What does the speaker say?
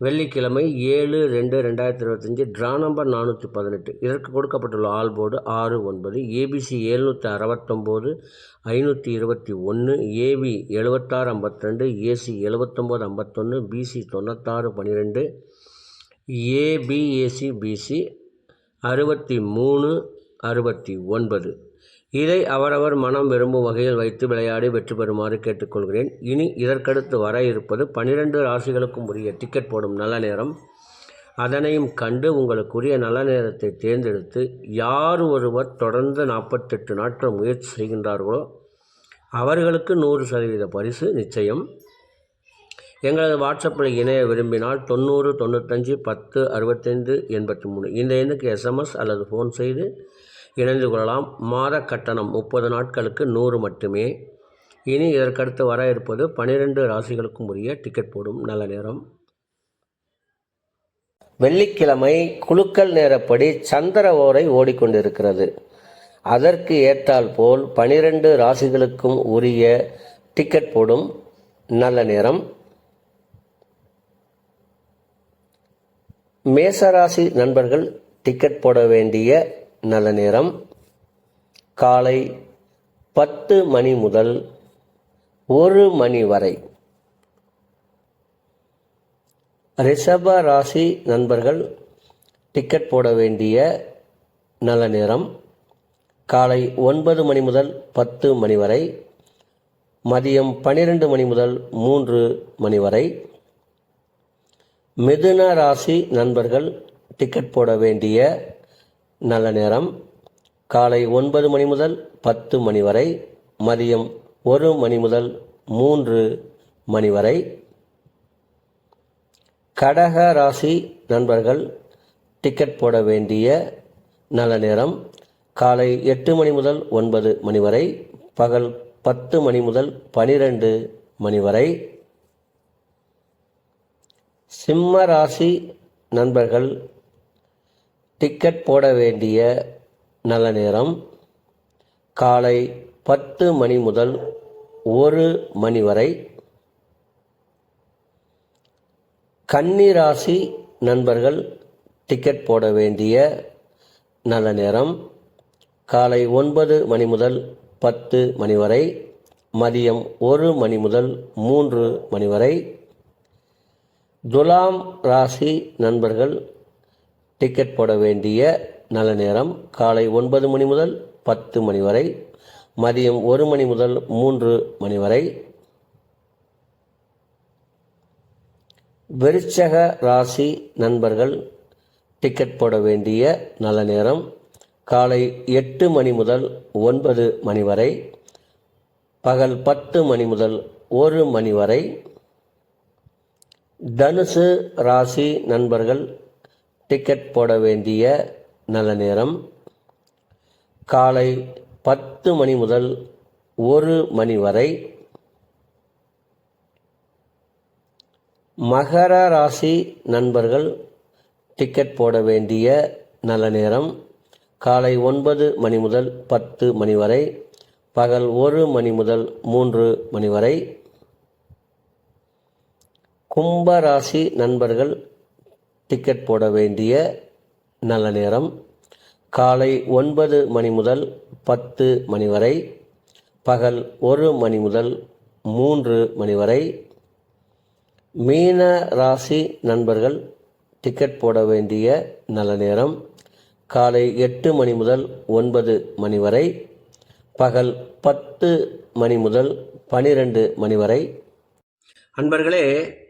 வெள்ளிக்கிழமை ஏழு ரெண்டு ரெண்டாயிரத்தி இருபத்தஞ்சி ட்ரா நம்பர் நானூற்றி பதினெட்டு. இதற்கு கொடுக்கப்பட்டுள்ள ஆல் போர்டு ஆறு ஒன்பது ஏபிசி எழுநூற்றி அறுபத்தொம்போது ஐநூற்றி இருபத்தி ஒன்று ஏவி எழுபத்தாறு ஐம்பத்திரெண்டு ஏசி எழுபத்தொம்போது ஐம்பத்தொன்று பிசி தொண்ணூத்தாறு பன்னிரெண்டு ஏபிஏசி பிசி அறுபத்தி மூணு அறுபத்தி ஒன்பது. இதை அவரவர் மனம் விரும்பும் வகையில் வைத்து விளையாடி வெற்றி பெறுமாறு கேட்டுக்கொள்கிறேன். இனி இதற்கடுத்து வர இருப்பது பனிரெண்டு ராசிகளுக்கும் உரிய டிக்கெட் போடும் நல்ல நேரம். அதனையும் கண்டு உங்களுக்குரிய நல்ல நேரத்தை தேர்ந்தெடுத்து யார் ஒருவர் தொடர்ந்து நாற்பத்தெட்டு நாட்கள் முயற்சி செய்கின்றார்களோ அவர்களுக்கு நூறு சதவீத பரிசு நிச்சயம். எங்களது வாட்ஸ்அப்பில் இணைய விரும்பினால் தொண்ணூறு தொண்ணூத்தஞ்சு பத்து அறுபத்தைந்து எண்பத்தி மூணு. இந்த எண்ணுக்கு எஸ்எம்எஸ் அல்லது ஃபோன் செய்து இணைந்து கொள்ளலாம். மாத கட்டணம் முப்பது நாட்களுக்கு நூறு மட்டுமே. இனி இதற்கடுத்து வர இருப்பது பனிரெண்டு ராசிகளுக்கும் உரிய டிக்கெட் போடும். நல்ல நேரம். வெள்ளிக்கிழமை குழுக்கள் நேரப்படி சந்திர ஓரை ஓடிக்கொண்டிருக்கிறது. அதற்கு ஏற்றால் போல் பனிரெண்டு ராசிகளுக்கும் உரிய டிக்கெட் போடும். நல்ல நேரம். மேசராசி நண்பர்கள் டிக்கெட் போட வேண்டிய நல்ல நேரம். காலை பத்து மணி முதல் ஒரு மணி வரை. ரிஷப ராசி நண்பர்கள் டிக்கெட் போட வேண்டிய நல்ல நேரம். காலை ஒன்பது மணி முதல் பத்து மணி வரை. மதியம் பன்னிரெண்டு மணி முதல் மூன்று மணி வரை. மிதுன ராசி நண்பர்கள் டிக்கெட் போட வேண்டிய நல்ல நேரம். காலை ஒன்பது மணி முதல் பத்து மணி வரை மதியம் ஒரு மணி முதல் மூன்று மணி வரை. கடக ராசி நண்பர்கள் டிக்கெட் போட வேண்டிய நல்ல நேரம். காலை எட்டு மணி முதல் ஒன்பது மணி வரை பகல் பத்து மணி முதல் பனிரெண்டு மணி வரை. சிம்ம ராசி நண்பர்கள் டிக்கெட் போட வேண்டிய நல்ல நேரம். காலை பத்து மணி முதல் ஒரு மணி வரை. கன்னிராசி நண்பர்கள் டிக்கெட் போட வேண்டிய நல்ல நேரம். காலை ஒன்பது மணி முதல் பத்து மணி வரை. மதியம் ஒரு மணி முதல் மூன்று மணி வரை. துலாம் ராசி நண்பர்கள் டிக்கெட் போட வேண்டிய நல்ல நேரம் காலை ஒன்பது மணி முதல் பத்து மணி வரை மதியம் ஒரு மணி முதல் மூன்று மணி வரை. விருச்சக ராசி நண்பர்கள் டிக்கெட் போட வேண்டிய நல்ல நேரம் காலை எட்டு மணி முதல் ஒன்பது மணி வரை பகல் பத்து மணி முதல் ஒரு மணி வரை. தனுசு ராசி நண்பர்கள் டிக்கெட் போட வேண்டிய நல்ல நேரம். காலை பத்து மணி முதல் ஒரு மணி வரை மகர ராசி நண்பர்கள் டிக்கெட் போட வேண்டிய நல்ல நேரம். காலை ஒன்பது மணி முதல் பத்து மணி வரை பகல் ஒரு மணி முதல் மூன்று மணி வரை. கும்பராசி நண்பர்கள் டிக்கெட் போட வேண்டிய நல்ல நேரம். காலை ஒன்பது மணி முதல் பத்து மணி வரை பகல் ஒரு மணி முதல் மூன்று மணி வரை. மீன ராசி நண்பர்கள் டிக்கெட் போட வேண்டிய நல்ல நேரம். காலை எட்டு மணி முதல் ஒன்பது மணி வரை பகல் பத்து மணி முதல் பனிரெண்டு மணி வரை. அன்பர்களே